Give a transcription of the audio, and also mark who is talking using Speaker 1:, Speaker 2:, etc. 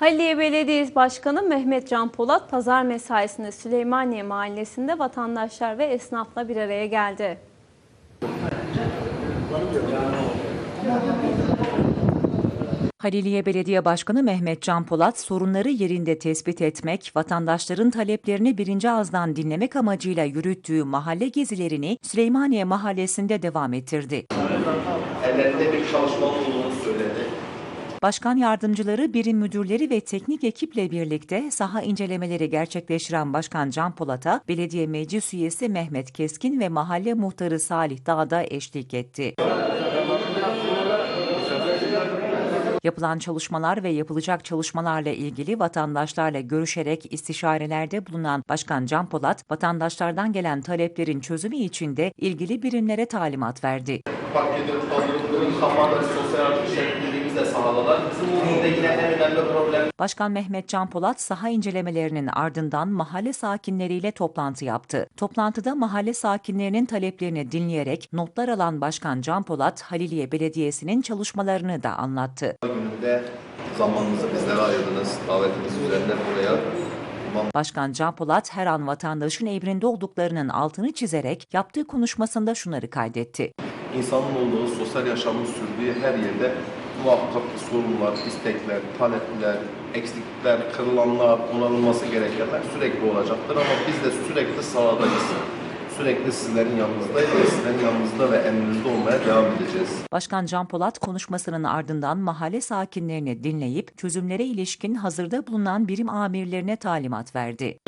Speaker 1: Haliliye Belediyesi Başkanı Mehmet Can Polat pazar mesaisinde Süleymaniye Mahallesi'nde vatandaşlar ve esnafla bir araya geldi.
Speaker 2: Haliliye Belediye Başkanı Mehmet Can Polat sorunları yerinde tespit etmek, vatandaşların taleplerini birinci ağızdan dinlemek amacıyla yürüttüğü mahalle gezilerini Süleymaniye Mahallesi'nde devam ettirdi.
Speaker 3: ellerinde bir çalışma olduğunu söyledi.
Speaker 2: Başkan yardımcıları, birim müdürleri ve teknik ekiple birlikte saha incelemeleri gerçekleştiren Başkan Can Polat'a belediye meclis üyesi Mehmet Keskin ve mahalle muhtarı Salih Dağda eşlik etti. Yapılan çalışmalar ve yapılacak çalışmalarla ilgili vatandaşlarla görüşerek istişarelerde bulunan Başkan Can Polat, vatandaşlardan gelen taleplerin çözümü için de ilgili birimlere talimat verdi.
Speaker 3: Park edilip kaldırımların kapanları sosyal artık şekliliğimiz de sağladılar. Burada yine en önemli problem
Speaker 2: Başkan Mehmet Can Polat saha incelemelerinin ardından mahalle sakinleriyle toplantı yaptı. Toplantıda mahalle sakinlerinin taleplerini dinleyerek notlar alan Başkan Can Polat, Haliliye Belediyesi'nin çalışmalarını da anlattı.
Speaker 3: gününde zamanınızı bizlere ayırdınız. Davetimiz üzerine buraya
Speaker 2: Başkan Can Polat her an vatandaşın emrinde olduklarının altını çizerek yaptığı konuşmasında şunları kaydetti
Speaker 3: insanın olduğu sosyal yaşamın sürdüğü her yerde muhakkak ki sorunlar, istekler, talepler, eksiklikler, kırılanlar, onarılması gerekenler sürekli olacaktır ama biz de sürekli sahadayız. Sürekli sizlerin yanınızda ve sizlerin yanınızda ve emrinizde olmaya devam edeceğiz.
Speaker 2: Başkan Can Polat konuşmasının ardından mahalle sakinlerini dinleyip çözümlere ilişkin hazırda bulunan birim amirlerine talimat verdi.